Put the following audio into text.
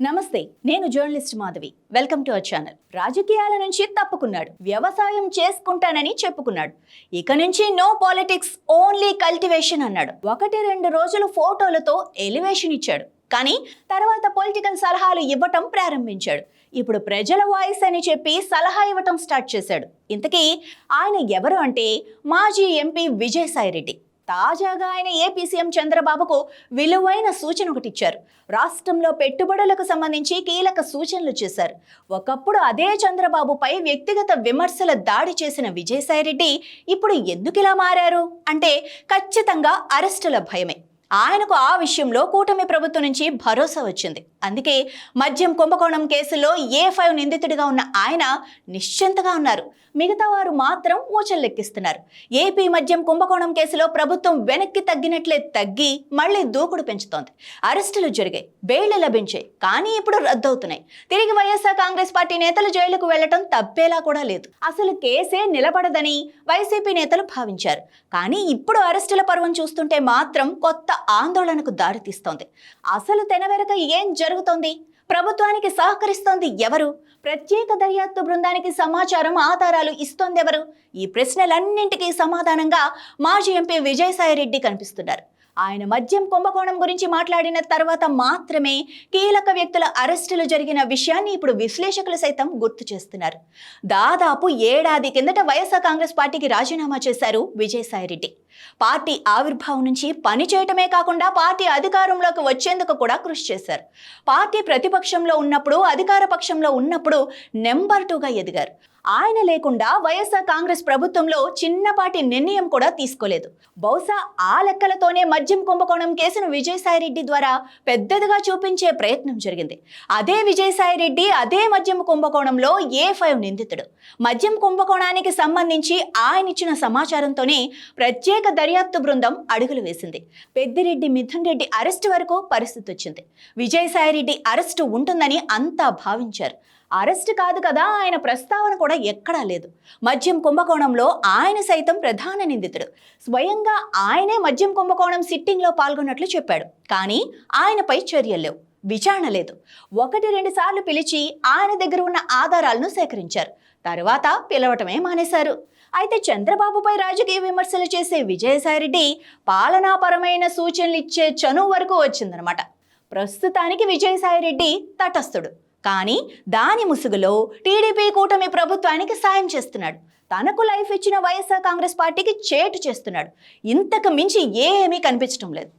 నమస్తే నేను journalist Madhavi. Welcome to our channel. రాజకీయాల నుంచి తప్పుకున్నాడు. వ్యవసాయం చేసుకుంటానని చెప్పుకున్నాడు. ఇక నుంచి నో పాలిటిక్స్ ఓన్లీ కల్టివేషన్ అన్నాడు. ఒకటి రెండు రోజులు ఫోటోలతో ఎలివేషన్ ఇచ్చాడు. కానీ తర్వాత పొలిటికల్ సలహాలు ఇవ్వటం ప్రారంభించాడు. ఇప్పుడు ప్రజల వాయిస్ అని చెప్పి సలహా ఇవ్వటం స్టార్ట్ చేశాడు. ఇంతకీ ఆయన ఎవరు అంటే మాజీ ఎంపీ విజయసాయిరెడ్డి తాజాగా ఆయన ఏపీ సీఎం చంద్రబాబుకు విలువైన సూచన ఒకటి ఇచ్చారు. రాష్ట్రంలో పెట్టుబడులకు సంబంధించి కీలక సూచనలు చేశారు. ఒకప్పుడు అదే చంద్రబాబుపై వ్యక్తిగత విమర్శల దాడి చేసిన విజయసాయిరెడ్డి ఇప్పుడు ఎందుకు ఇలా మారారు? అంటే ఖచ్చితంగా అరెస్టుల భయమే. ఆయనకు ఆ విషయంలో కూటమి ప్రభుత్వం నుంచి భరోసా వచ్చింది. అందుకే మద్యం కుంభకోణం కేసులో ఏ ఫైవ్ నిందితుడిగా ఉన్న ఆయన నిశ్చింతగా ఉన్నారు. మిగతా వారు మాత్రం ఊచల్లెక్కిస్తున్నారు ఏపీ మద్యం కుంభకోణం కేసులో ప్రభుత్వం వెనక్కి తగ్గినట్లే తగ్గి మళ్ళీ దూకుడు పెంచుతోంది. అరెస్టులు జరిగాయి బెయిల్ లభించాయి కానీ ఇప్పుడు రద్దవుతున్నాయి. తిరిగి వైఎస్ఆర్ కాంగ్రెస్ పార్టీ నేతలు జైలుకు వెళ్ళటం తప్పేలా కూడా లేదు. అసలు కేసే నిలబడదని వైసీపీ నేతలు భావించారు. కానీ ఇప్పుడు అరెస్టుల పర్వం చూస్తుంటే మాత్రం కొత్త ఆందోళనకు దారితీస్తోంది అసలు తెనవెరక ఏం జరుగుతోంది? ప్రభుత్వానికి సహకరిస్తోంది ఎవరు? ప్రత్యేక దర్యాప్తు బృందానికి సమాచారం ఆధారాలు ఇస్తోంది ఎవరు ఈ ప్రశ్నలన్నింటికీ సమాధానంగా మాజీ ఎంపీ విజయసాయిరెడ్డి కనిపిస్తున్నారు. ఆయన మద్యం కుంభకోణం గురించి మాట్లాడిన తర్వాత మాత్రమే కీలక వ్యక్తుల అరెస్టులు జరిగిన విషయాన్ని ఇప్పుడు విశ్లేషకులు సైతం గుర్తు చేస్తున్నారు. దాదాపు ఏడాది కిందట వైఎస్ఆర్ కాంగ్రెస్ పార్టీకి రాజీనామా చేశారు విజయసాయిరెడ్డి. పార్టీ ఆవిర్భావం నుంచి పని చేయటమే కాకుండా పార్టీ అధికారంలోకి వచ్చేందుకు కూడా కృషి చేశారు. పార్టీ ప్రతిపక్షంలో ఉన్నప్పుడు అధికార పక్షంలో ఉన్నప్పుడు నెంబర్ టూగా ఎదిగారు. ఆయన లేకుండా వైఎస్ఆర్ కాంగ్రెస్ ప్రభుత్వంలో చిన్నపాటి నిర్ణయం కూడా తీసుకోలేదు. బహుశా ఆ లెక్కలతోనే మద్యం కుంభకోణం కేసును విజయసాయిరెడ్డి ద్వారా పెద్దదిగా చూపించే ప్రయత్నం జరిగింది. అదే విజయసాయిరెడ్డి అదే మద్యం కుంభకోణంలో ఏ ఫైవ్ నిందితుడు. మద్యం కుంభకోణానికి సంబంధించి ఆయన ఇచ్చిన సమాచారంతోనే ప్రత్యేక ప్రత్యేక దర్యాప్తు బృందం అడుగులు వేసింది. పెద్దిరెడ్డి మిథున్ రెడ్డి అరెస్టు వరకు పరిస్థితి వచ్చింది విజయసాయిరెడ్డి అరెస్టు ఉంటుందని అంతా భావించారు. అరెస్ట్ కాదు కదా ఆయన ప్రస్తావన కూడా ఎక్కడా లేదు. మద్యం కుంభకోణంలో ఆయన సైతం ప్రధాన నిందితుడు. స్వయంగా ఆయనే మద్యం కుంభకోణం సిట్టింగ్లో పాల్గొన్నట్లు చెప్పాడు. కానీ ఆయనపై చర్యలు లేవు. విచారణ లేదు. ఒకటి రెండు సార్లు పిలిచి ఆయన దగ్గర ఉన్న ఆధారాలను సేకరించారు. తర్వాత పిలవటమే మానేశారు. అయితే చంద్రబాబుపై రాజకీయ విమర్శలు చేసే విజయసాయిరెడ్డి పాలనాపరమైన సూచనలు ఇచ్చే చనువు వరకు వచ్చిందనమాట ప్రస్తుతానికి విజయసాయిరెడ్డి తటస్థుడు. కానీ దాని ముసుగులో టీడీపీ కూటమి ప్రభుత్వానికి సాయం చేస్తున్నాడు. తనకు లైఫ్ ఇచ్చిన వైఎస్ఆర్ కాంగ్రెస్ పార్టీకి చేటు చేస్తున్నాడు. ఇంతకు మించి ఏమీ కనిపించడం లేదు.